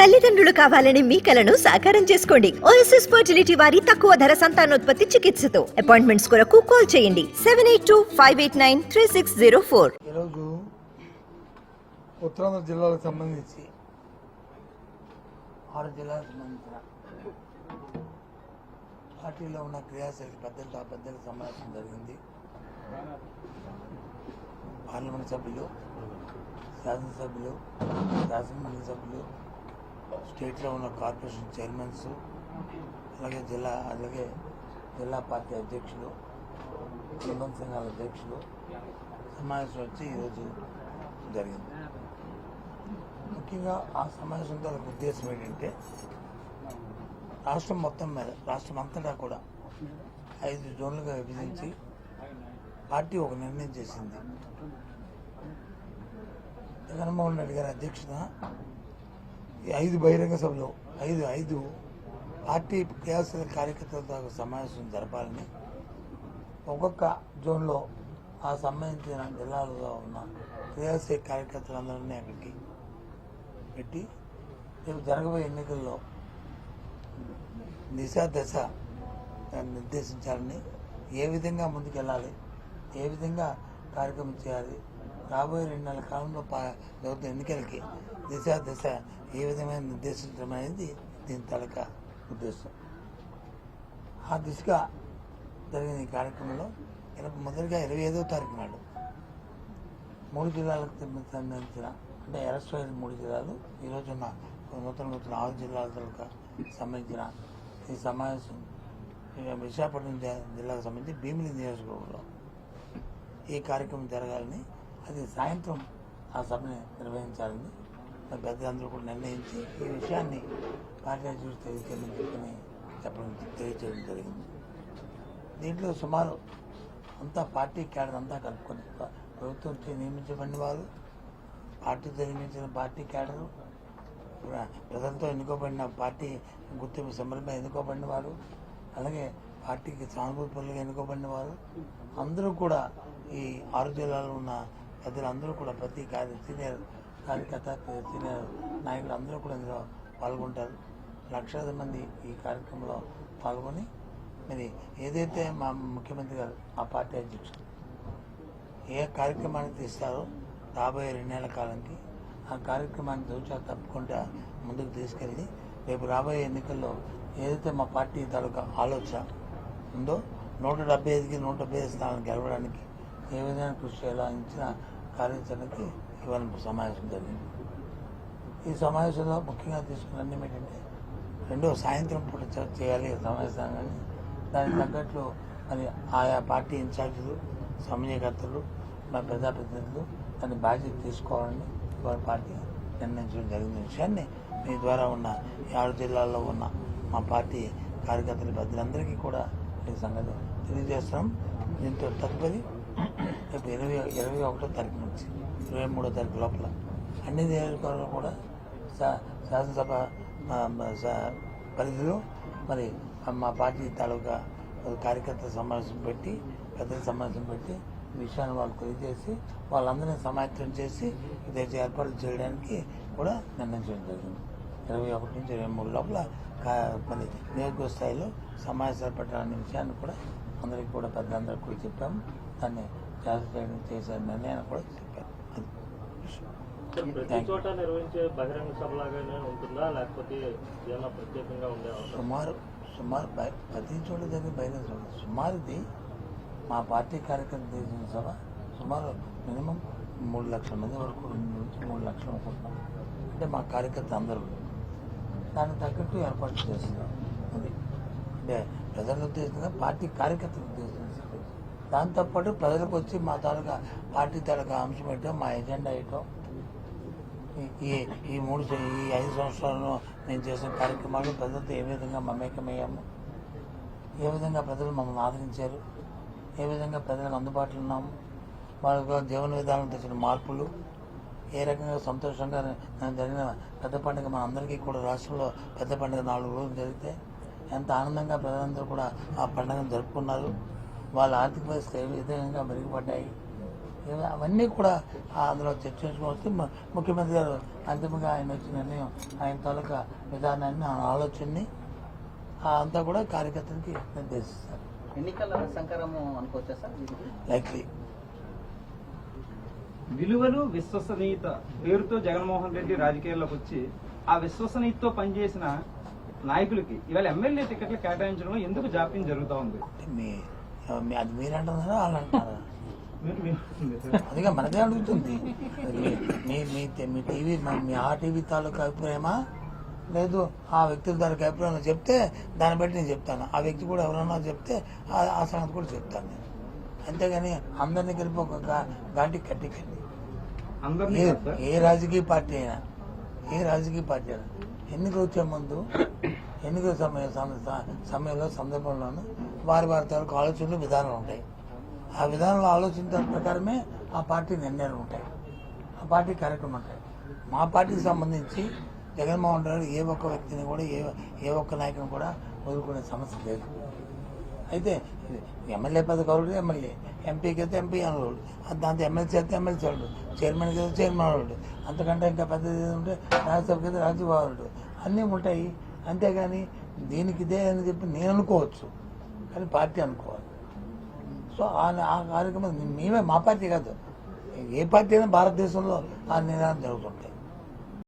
తల్లిదండ్రులు కావాలని మీ కలను సాకారం చేసుకోండి. ఓఎస్ఎస్ ఫర్టిలిటీ వారి తక్కువ ధర సంతానోత్పత్తి చికిత్సతో. అపాయింట్మెంట్స్ కొరకు కాల్ చేయండి. Seven eight two five eight nine three six zero four ఈరోజు ఉత్తరాంధ్ర జిల్లాలకు సంబంధించి ఆరు జిల్లాలకు సంబంధించిన పార్టీలో ఉన్న క్రియాశీలక పెద్దలతో ఆ పెద్దలకు సమావేశం జరిగింది. పార్లమెంట్ సభ్యులు శాసనసభ్యులు శాసనమండలి సభ్యులు స్టేట్లో ఉన్న కార్పొరేషన్ చైర్మన్స్ అలాగే జిల్లా అలాగే జిల్లా పార్టీ అధ్యక్షులు అనుబంధ సంఘాల అధ్యక్షులు సమావేశం వచ్చి ఈరోజు జరిగింది. ముఖ్యంగా ఆ సమావేశం తాలూకు ఉద్దేశం ఏంటంటే రాష్ట్రం మొత్తం మీద రాష్ట్రం అంతటా కూడా ఐదు జోన్లుగా విభజించి పార్టీ ఒక నిర్ణయం చేసింది. జగన్మోహన్ రెడ్డి గారి అధ్యక్షత ఈ ఐదు బహిరంగ సభలు ఐదు ఐదు పార్టీ క్రియాశీల కార్యకర్తలతో సమావేశం జరపాలని ఒక్కొక్క జోన్లో ఆ సంబంధించిన జిల్లాలలో ఉన్న క్రియాశీల కార్యకర్తలందరినీ అక్కడికి పెట్టి రేపు జరగబోయే ఎన్నికల్లో దిశ దశ నిర్దేశించాలని ఏ విధంగా ముందుకెళ్ళాలి ఏ విధంగా కార్యక్రమం చేయాలి రాబోయే రెండు నెలల కాలంలో జరుగుతున్న ఎన్నికలకి దిశ దశ ఏ విధమైన నిర్దేశించడం అనేది దీని తలక ఉద్దేశం. ఆ దిశగా జరిగిన ఈ కార్యక్రమంలో ఇరవై మొదటిగా ఇరవై ఐదో తారీఖు నాడు మూడు జిల్లాలకు సంబంధించిన అంటే అరెస్ట్ అయిన మూడు జిల్లాలు ఈరోజు ఉన్న నూతన నూతన ఆరు జిల్లాలకు సంబంధించిన ఈ సమావేశం విశాఖపట్నం జి- జిల్లాకు సంబంధించి భీమిలి నియోజకవర్గంలో ఈ కార్యక్రమం జరగాలని అది సాయంత్రం ఆ సభని నిర్వహించాలని మరి పెద్దలందరూ కూడా నిర్ణయించి ఈ విషయాన్ని పార్టీ అధ్యక్షుడు తెలియచేయమని చెప్పని చెప్పడం తెలియజేయడం జరిగింది. దీంట్లో సుమారు అంతా పార్టీ క్యాడర్ అంతా కలుపుకొని ప్రభుత్వం నియమించబడిన వారు పార్టీతో నియమించిన పార్టీ క్యాడరు ప్రజలతో ఎన్నుకోబడిన పార్టీ గుర్తింపు సంబరమే ఎన్నుకోబడిన వారు అలాగే పార్టీకి సానుభూతి పనులుగా ఎన్నుకోబడిన వారు అందరూ కూడా ఈ ఆరు జిల్లాలో ఉన్న పెద్దలందరూ కూడా ప్రతి కార్య సీనియర్ కార్యకర్త సీనియర్ నాయకులు అందరూ కూడా ఇందులో పాల్గొంటారు. లక్షలాది మంది ఈ కార్యక్రమంలో పాల్గొని మరి ఏదైతే మా ముఖ్యమంత్రి గారు మా పార్టీ అధ్యక్షుడు ఏ కార్యక్రమాన్ని తీస్తారో రాబోయే రెండు కాలానికి ఆ కార్యక్రమాన్ని దూచా తప్పకుండా ముందుకు తీసుకెళ్ళి రేపు రాబోయే ఎన్నికల్లో ఏదైతే మా పార్టీ తాలూకా ఆలోచన ఉందో నూట డెబ్బై ఐదుకి నూట డెబ్బై ఐదు స్థానాలు గెలవడానికి ఏ విధంగా కృషి చేయాలో ఇచ్చిన కార్యాచరణకి ఇవాళ సమావేశం జరిగింది. ఈ సమావేశంలో ముఖ్యంగా తీసుకున్న నిర్ణయం ఏంటంటే రెండో సాయంత్రం పూట చేయాలి ఈ సమావేశాన్ని. దానికి తగ్గట్లు మరి ఆయా పార్టీ ఇన్ఛార్జీలు సమన్వయకర్తలు మా ప్రజాప్రతినిధులు దాన్ని బాధ్యత తీసుకోవాలని వారి పార్టీ నిర్ణయించడం జరిగిన విషయాన్ని మీ ద్వారా ఉన్న ఏడు జిల్లాల్లో ఉన్న మా పార్టీ కార్యకర్తల పెద్దలందరికీ కూడా ఈ సంగతి తెలియజేస్తున్నాం. దీంతో తదుపరి రేపు ఇరవై ఇరవై ఒకటో తారీఖు నుంచి ఇరవై మూడో తారీఖు లోపల అన్ని నియోజకవర్గాలు కూడా శా- శాసనసభ పరిధిలో మరి మా పార్టీ తాలూకా కార్యకర్త సమావేశం పెట్టి పెద్దల సమావేశం పెట్టి విషయాన్ని వాళ్ళు తెలియజేసి వాళ్ళందరినీ సమాయత్తం చేసి ఇదే ఏర్పాట్లు చేయడానికి కూడా నిర్ణయించడం జరిగింది. ఇరవై ఒకటి నుంచి ఇరవై మూడు లోపల మరి నియోజకవర్గ స్థాయిలో సమావేశాలు పెట్టాలనే విషయాన్ని కూడా అందరికీ కూడా పెద్దలందరికీ కూడా చెప్పాము. దాన్ని చేయడం చేసే నిర్ణయాన్ని కూడా విషయం. ప్రతి చోట నిర్వహించే బహిరంగ సభలాగానే ఉంటుందా? లేకపోతే ఏమైనా ప్రత్యేకంగా ఉండే సుమారు సుమారు ప్రతి చోట జరిగే బహిరంగ సభ. సుమారు ఇది మా పార్టీ కార్యక్రమం చేసిన సభ సుమారు మినిమం మూడు లక్షల మంది వరకు రెండు నుంచి మూడు లక్షలు అనుకుంటున్నాం. అంటే మా కార్యకర్త అందరూ. దానికి తగ్గట్టు ఏర్పాటు చేస్తున్నాం. అది. అంటే ప్రజలకు ఉద్దేశంగా పార్టీ కార్యకర్తలకు ఉద్దేశించి దాంతోపాటు ప్రజలకు వచ్చి మా తాలూకా పార్టీ తాలూకా అంశం ఏంటో మా ఎజెండా ఏంటో ఈ- ఈ మూడు ఈ ఐదు సంవత్సరాల్లో నేను చేసిన కార్యక్రమాలు ప్రజలతో ఏ విధంగా మమేకమయ్యాము ఏ విధంగా ప్రజలు మమ్మల్ని ఆదరించారు ఏ విధంగా ప్రజలకు అందుబాటులో ఉన్నాము వాళ్ళ జీవన విధానం తెచ్చిన మార్పులు ఏ రకంగా సంతోషంగా నేను జరిగిన పెద్ద పండుగ మన అందరికీ కూడా రాష్ట్రంలో పెద్ద పండుగ నాలుగు రోజులు జరిగితే ఎంత ఆనందంగా ప్రజలందరూ కూడా ఆ పండుగను జరుపుకున్నారు. వాళ్ళ ఆర్థిక పరిస్థితులు ఏ విధంగా మెరుగుపడ్డాయి? అవన్నీ కూడా అందులో చర్చించుకొని వస్తే ము- ముఖ్యమంత్రి గారు అంతిమంగా ఆయన వచ్చిన నిర్ణయం ఆయన తాలూకా విధానాన్ని ఆయన ఆలోచనని ఆ అంతా కూడా కార్యకర్తలకి నిర్దేశిస్తారు. ఎన్నికల సంకరము అనుకోవచ్చా సార్? లైక్లీ విలువలు విశ్వసనీయత పేరుతో జగన్మోహన్ రెడ్డి రాజకీయాల్లోకి వచ్చి ఆ విశ్వసనీయతతో పనిచేసిన నాయకులకి ఇవాళ ఎమ్మెల్యే టికెట్లు కేటాయించడంలో ఎందుకు జాప్యం జరుగుతూ ఉంది? అది మీరు అంటున్నారా వాళ్ళు అంటున్నారా అందుకే మనదే అడుగుతుంది. మీ- మీ మీ టీవీ మీ ఆ టీవీ తాలూకా అభిప్రాయమా? లేదు ఆ వ్యక్తుల తాలూకా అభిప్రాయం చెప్తే దాన్ని బట్టి నేను చెప్తాను. ఆ వ్యక్తి కూడా ఎవరన్నా చెప్తే ఆ- సంగతి కూడా చెప్తాను నేను. అంతేగాని అందరినీ కలిపి ఒక గా- ఘాటి కట్టికండి. ఏ రాజకీయ పార్టీ అయినా ఏ రాజకీయ పార్టీ అయినా ఎన్నికలు వచ్చే ముందు ఎన్నికల సమయ సమయంలో సందర్భంలోనూ వారి వారి తరకు ఆలోచనలు విధానాలు ఉంటాయి. ఆ విధానంలో ఆలోచించిన ప్రకారమే ఆ పార్టీ నిర్ణయాలు ఉంటాయి. ఆ పార్టీ కార్యక్రమం ఉంటాయి. మా పార్టీకి సంబంధించి జగన్మోహన్ రెడ్డి ఏ ఒక్క వ్యక్తిని కూడా ఏ ఏ ఒక్క నాయకుని కూడా వదులుకునే సమస్య లేదు. అయితే ఎమ్మెల్యే పెద్ద కౌరుడు ఎమ్మెల్యే ఎంపీకి అయితే ఎంపీ అనోడు దాంతో ఎమ్మెల్సీ అయితే ఎమ్మెల్సీ వాళ్ళు చైర్మన్కి అయితే చైర్మన్ వాడు అంతకంటే ఇంకా పెద్దది ఉంటే రాజ్యసభకి అయితే రాజ్యసభ అన్నీ ఉంటాయి. అంతేగాని దీనికి ఇదే అని చెప్పి నేను అనుకోవచ్చు. కానీ పార్టీ అనుకోవాలి. సో ఆ కార్యక్రమం మేమే మా పార్టీ కాదు. ఏ పార్టీ అయినా భారతదేశంలో ఆ నిర్ణయాలు జరుగుతుంటాయి.